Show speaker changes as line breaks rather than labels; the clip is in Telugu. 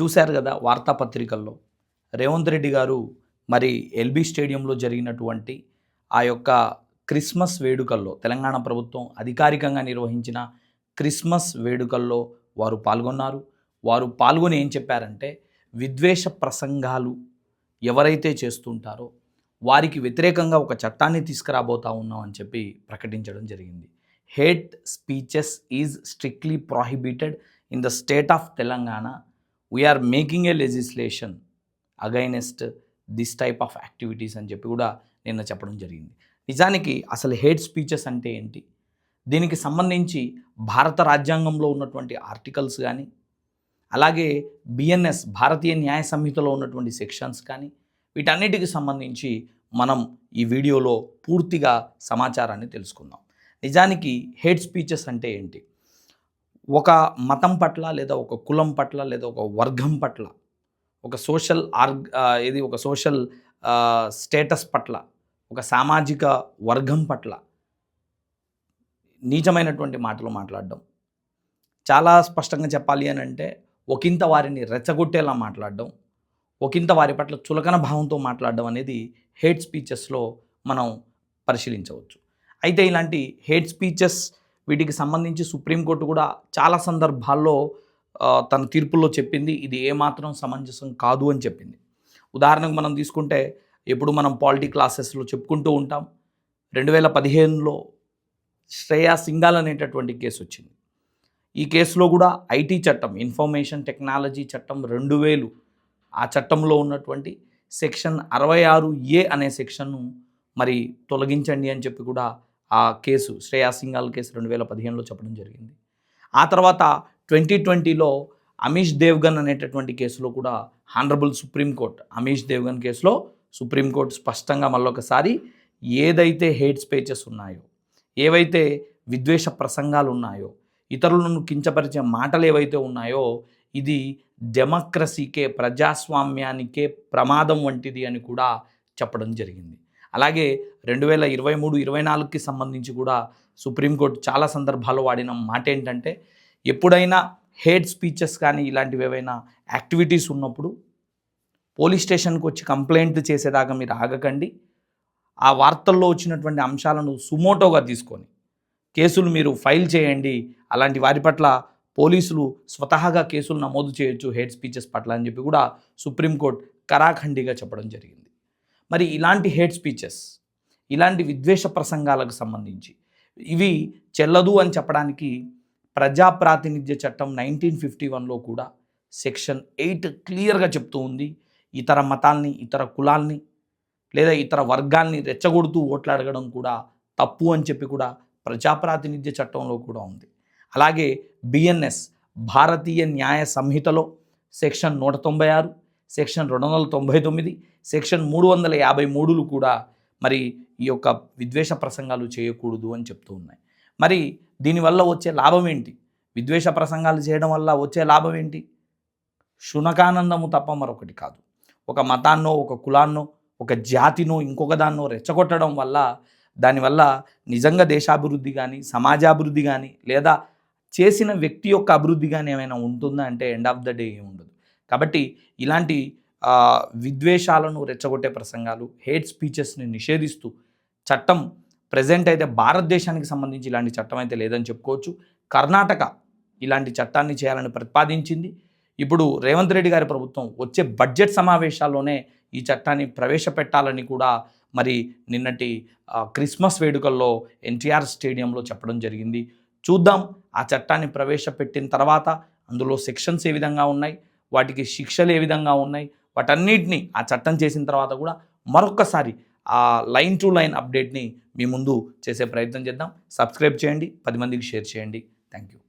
చూశారు కదా వార్తాపత్రికల్లో. రేవంత్ రెడ్డి గారు మరి ఎల్బీ స్టేడియంలో జరిగినటువంటి ఆ యొక్క క్రిస్మస్ వేడుకల్లో తెలంగాణ ప్రభుత్వం అధికారికంగా నిర్వహించిన క్రిస్మస్ వేడుకల్లో వారు పాల్గొన్నారు. వారు పాల్గొని ఏం చెప్పారంటే విద్వేష ప్రసంగాలు ఎవరైతే చేస్తుంటారో వారికి వ్యతిరేకంగా ఒక చట్టాన్ని తీసుకురాబోతా ఉన్నాం అని చెప్పి ప్రకటించడం జరిగింది. Hate speeches is strictly prohibited in the state of Telangana. We are making a legislation against this type of activities అని చెప్పి కూడా నిన్న చెప్పడం జరిగింది. నిజానికి అసలు హేట్ స్పీచెస్ అంటే ఏంటి? దీనికి సంబంధించి భారత రాజ్యాంగంలో ఉన్నటువంటి ఆర్టికల్స్ కానీ అలాగే బిఎన్ఎస్ భారతీయ న్యాయ సంహితలో ఉన్నటువంటి సెక్షన్స్ కానీ వీటన్నిటికి సంబంధించి మనం ఈ వీడియోలో పూర్తిగా సమాచారాన్ని తెలుసుకుందాం. నిజానికి హేట్ స్పీచెస్ అంటే ఏంటి? ఒక మతం పట్ల లేదా ఒక కులం పట్ల లేదా ఒక వర్గం పట్ల ఒక సోషల్ ఆర్గ్ ఇది ఒక సోషల్ స్టేటస్ పట్ల ఒక సామాజిక వర్గం పట్ల నీచమైనటువంటి మాటలు మాట్లాడడం. చాలా స్పష్టంగా చెప్పాలి అని అంటే ఒకంత వారిని రెచ్చగొట్టేలా మాట్లాడడం ఒకంత వారి పట్ల చులకన భావంతో మాట్లాడడం అనేది హేట్ స్పీచెస్లో మనం పరిశీలించవచ్చు. అయితే ఇలాంటి హేట్ స్పీచెస్ వీటికి సంబంధించి సుప్రీంకోర్టు కూడా చాలా సందర్భాల్లో తన తీర్పుల్లో చెప్పింది. ఇది ఏమాత్రం సమంజసం కాదు అని చెప్పింది. ఉదాహరణకు మనం తీసుకుంటే ఎప్పుడు మనం పాలిటీ క్లాసెస్లో చెప్పుకుంటూ ఉంటాం. రెండు వేల పదిహేనులో శ్రేయా సింగాల్ అనేటటువంటి కేసు వచ్చింది. ఈ కేసులో కూడా ఐటీ చట్టం ఇన్ఫర్మేషన్ టెక్నాలజీ చట్టం రెండు వేలు ఆ చట్టంలో ఉన్నటువంటి సెక్షన్ అరవై ఆరు ఏ అనే సెక్షన్ను మరి తొలగించండి అని చెప్పి కూడా ఆ కేసు శ్రేయా సింగాల్ కేసు రెండు వేల పదిహేనులో చెప్పడం జరిగింది. ఆ తర్వాత ట్వంటీ ట్వంటీలో అమీష్ దేవ్గన్ అనేటటువంటి కేసులో కూడా హానరబుల్ సుప్రీంకోర్టు అమీష్ దేవ్గన్ కేసులో సుప్రీంకోర్టు స్పష్టంగా మళ్ళొకసారి ఏదైతే హేట్ స్పీచెస్ ఉన్నాయో ఏవైతే విద్వేష ప్రసంగాలు ఉన్నాయో ఇతరులను కించపరిచే మాటలు ఏవైతే ఉన్నాయో ఇది డెమోక్రసీకే ప్రజాస్వామ్యానికే ప్రమాదం వంటిది అని కూడా చెప్పడం జరిగింది. అలాగే రెండు వేల ఇరవై మూడు ఇరవై నాలుగుకి సంబంధించి కూడా సుప్రీంకోర్టు చాలా సందర్భాల్లో వాడిన మాట ఏంటంటే ఎప్పుడైనా హేట్ స్పీచెస్ కానీ ఇలాంటివి ఏవైనా యాక్టివిటీస్ ఉన్నప్పుడు పోలీస్ స్టేషన్కి వచ్చి కంప్లైంట్ చేసేదాకా మీరు ఆగకండి. ఆ వార్తల్లో వచ్చినటువంటి అంశాలను సుమోటోగా తీసుకొని కేసులు మీరు ఫైల్ చేయండి. అలాంటి వారి పట్ల పోలీసులు స్వతహాగా కేసులు నమోదు చేయొచ్చు హేట్ స్పీచెస్ పట్ల అని చెప్పి కూడా సుప్రీంకోర్టు కరాఖండిగా చెప్పడం జరిగింది. మరి ఇలాంటి హేట్ స్పీచెస్ ఇలాంటి విద్వేష ప్రసంగాలకు సంబంధించి. ఇవి చెల్లదు అని చెప్పడానికి ప్రజా ప్రాతినిధ్య చట్టం నైన్టీన్ ఫిఫ్టీ వన్లో కూడా సెక్షన్ ఎయిట్ క్లియర్గా చెప్తూ ఉంది. ఇతర మతాల్ని ఇతర కులాల్ని లేదా ఇతర వర్గాల్ని రెచ్చగొడుతూ ఓట్లాడగడం కూడా తప్పు అని చెప్పి కూడా ప్రజాప్రాతినిధ్య చట్టంలో కూడా ఉంది. అలాగే బిఎన్ఎస్ భారతీయ న్యాయ సంహితలో సెక్షన్ నూట తొంభై ఆరు సెక్షన్ రెండు వందల తొంభై తొమ్మిది సెక్షన్ మూడు వందల యాభై మూడులు కూడా మరి ఈ యొక్క విద్వేష ప్రసంగాలు చేయకూడదు అని చెప్తూ ఉన్నాయి. మరి దీనివల్ల వచ్చే లాభం ఏంటి? విద్వేష ప్రసంగాలు చేయడం వల్ల వచ్చే లాభం ఏంటి? శునకానందము తప్ప మరొకటి కాదు. ఒక మతాన్నో ఒక కులాన్నో ఒక జాతినో ఇంకొక దాన్నో రెచ్చగొట్టడం వల్ల దానివల్ల నిజంగా దేశాభివృద్ధి కానీ సమాజాభివృద్ధి కానీ లేదా చేసిన వ్యక్తి యొక్క అభివృద్ధి కానీ ఏమైనా ఉంటుందా అంటే ఎండ్ ఆఫ్ ద డే ఏమి ఉండదు కాబట్టి ఇలాంటి విద్వేషాలను రెచ్చగొట్టే ప్రసంగాలు హేట్ స్పీచెస్ని నిషేధిస్తూ చట్టం ప్రజెంట్ అయితే భారతదేశానికి సంబంధించి ఇలాంటి చట్టం అయితే లేదని చెప్పుకోవచ్చు. కర్ణాటక ఇలాంటి చట్టాన్ని చేయాలని ప్రతిపాదించింది. ఇప్పుడు రేవంత్ రెడ్డి గారి ప్రభుత్వం వచ్చే బడ్జెట్ సమావేశాల్లోనే ఈ చట్టాన్ని ప్రవేశపెట్టాలని కూడా మరి నిన్నటి క్రిస్మస్ వేడుకల్లో ఎన్టీఆర్ స్టేడియంలో చెప్పడం జరిగింది. చూద్దాం ఆ చట్టాన్ని ప్రవేశపెట్టిన తర్వాత అందులో సెక్షన్స్ ఏ విధంగా ఉన్నాయి? వాటికి శిక్షలు ఏ విధంగా ఉన్నాయి? వాటన్నిటిని ఆ చట్టం చేసిన తర్వాత కూడా మరొక్కసారి ఆ లైన్ టు లైన్ అప్డేట్ని మీ ముందు చేసే ప్రయత్నం చేద్దాం. సబ్స్క్రైబ్ చేయండి. పది మందికి షేర్ చేయండి. Thank you